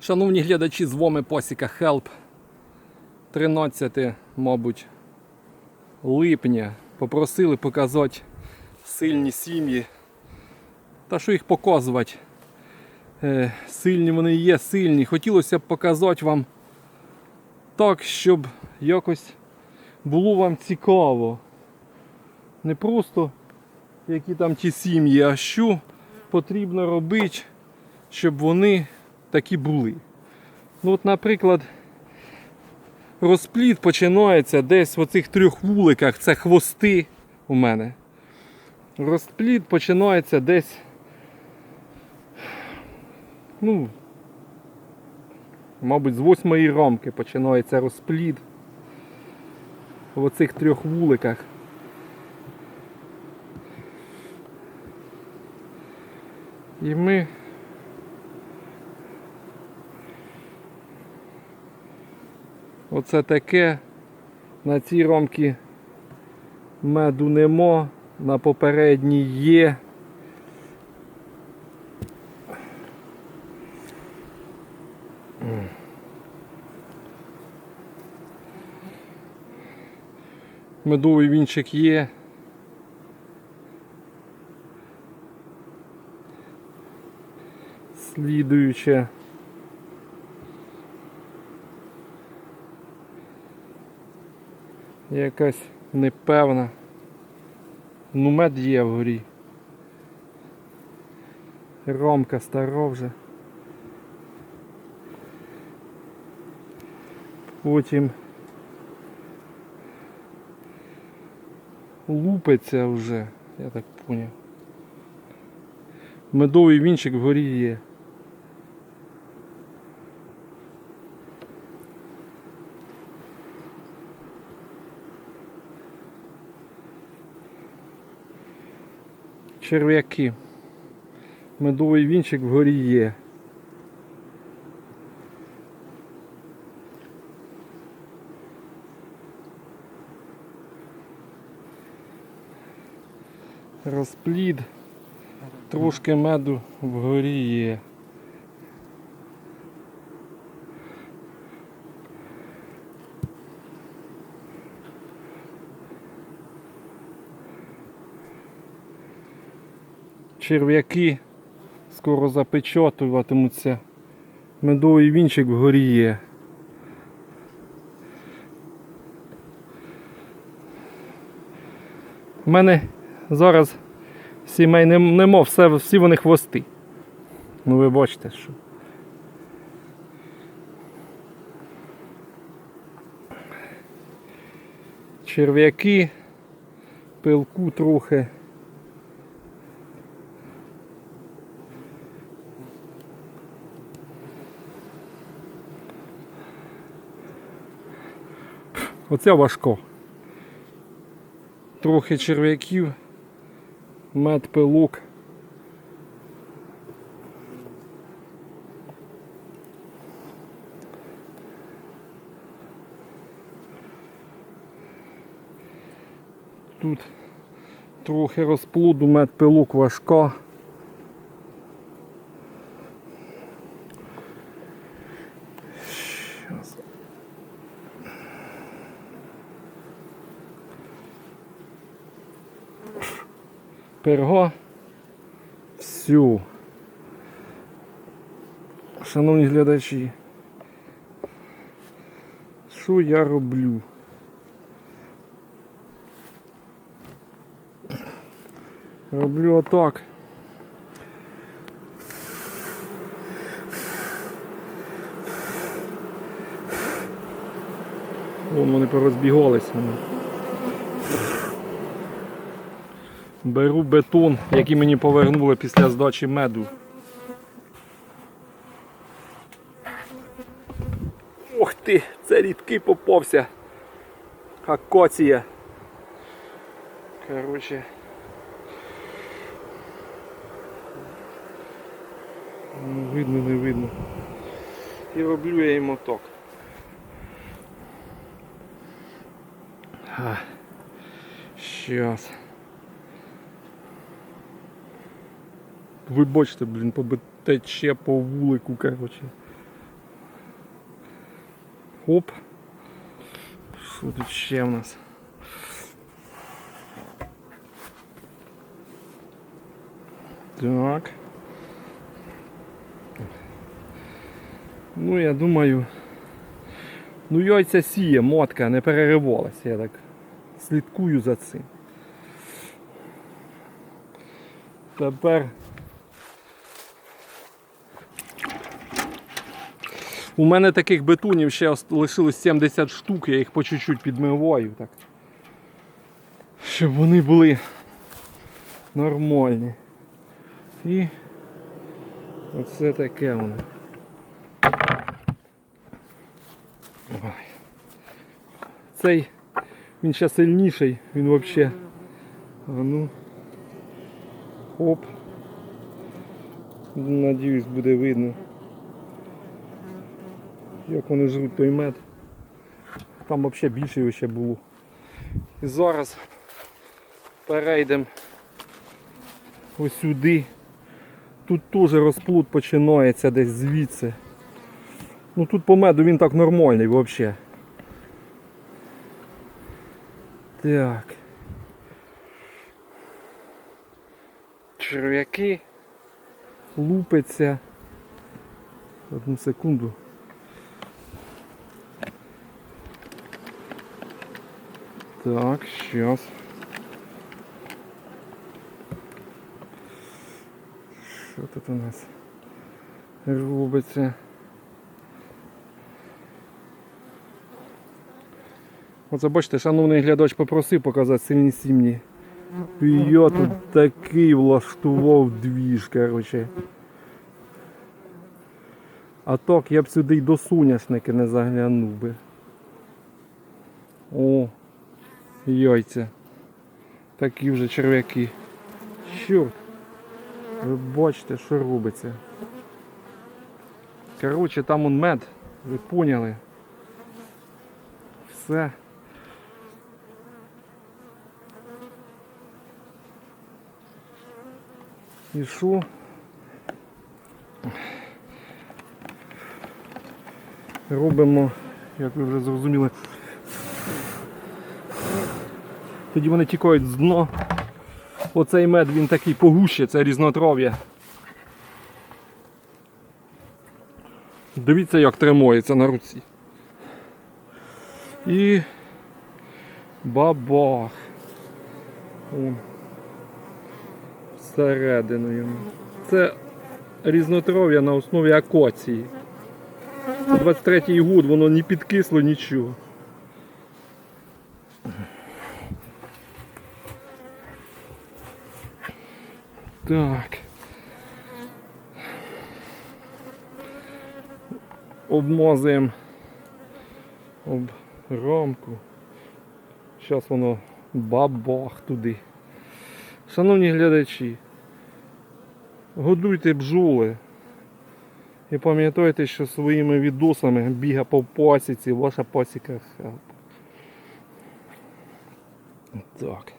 Шановні глядачі, з вами Посіка Хелп. 13, мабуть, липня. Попросили показати сильні сім'ї. Та що їх показувати? Е, сильні вони є, сильні. Хотілося б показати вам так, щоб якось було вам цікаво. Не просто які там ті сім'ї, а що потрібно робити, щоб вони такі були. Ну от, наприклад, розпліт починається десь в оцих трьох вуликах, це хвости у мене. Розпліт починається десь. Ну, мабуть, з восьмої рамки починається розпліт в оцих трьох вуликах. І ми Оце таке. На цій ромці меду нема, на попередній є. Медовий вінчик є. Слідуюче. Якась непевна. Ну мед є вгорі. Ромка стара вже. Потім лупиться вже, я так поняв. Медовий вінчик вгорі є. Черв'яки. Медовий вінчик вгорі є. Розплід. Трошки меду вгорі є. Черв'яки скоро запечатуватимуться. Медовий вінчик вгорі є. У мене зараз сімей нем- нема, все, всі вони хвости. Ну ви бачите, що. Черв'яки, пилку трохи. Оце важко. Трохи черв'яків, мед пилок. Тут трохи розплоду, мед пилок важка. Перго. Всю. Шановні глядачі. Що я роблю? Роблю отак. Вон вони порозбігалися. Беру бетон, який мені повернули після здачі меду. Ух ти, це рідкий попався. Акація. Короче. Ну, видно, не видно. І роблю я так. А, Щас. Ви бачите, блін, побите тече по вулику, короче. Хоп. Що тут ще в нас? Так. Ну, я думаю. Ну, яйця сіє, мотка не переривалася, я так слідкую за цим. Тепер у мене таких бетонів ще лишилось 70 штук, я їх по чуть-чуть підмиваю, так. Щоб вони були нормальні. І оце таке воно. Цей він ще сильніший, він взагалі. А ну. Оп. Надіюсь буде видно. Як вони жруть той мед. Там взагалі більше його ще було. І зараз перейдемо ось сюди. Тут теж розплут починається десь звідси. Ну тут по меду він так нормальний взагалі. Так. Черв'яки лупиться. Одну секунду. Так, сейчас. Що тут у нас робиться? Оце бачите, шановний глядач попросив показати сильні сім'ї. І я тут такий влаштував двіж, короче. А так я б сюди й до соняшники не заглянув би. О, яйця. Такі вже черв'яки. Чорт. Ви бачите, що робиться. Коротше, там он мед. Ви поняли. Все. І що? Робимо, як ви вже зрозуміли. Тоді вони тікають з дна. Оцей мед він такий погуще, це різнотрав'я. Дивіться, як тримається на руці. І бабах. Всередину йому. Це різнотрав'я на основі акації. Це 23-й год, воно не підкисло нічого. Так. Обмазуємо об рамку. Зараз воно бабах туди. Шановні глядачі, годуйте бджоли. І пам'ятайте, що своїми відосами біга по пасіці, ваша пасіка хелп. Так.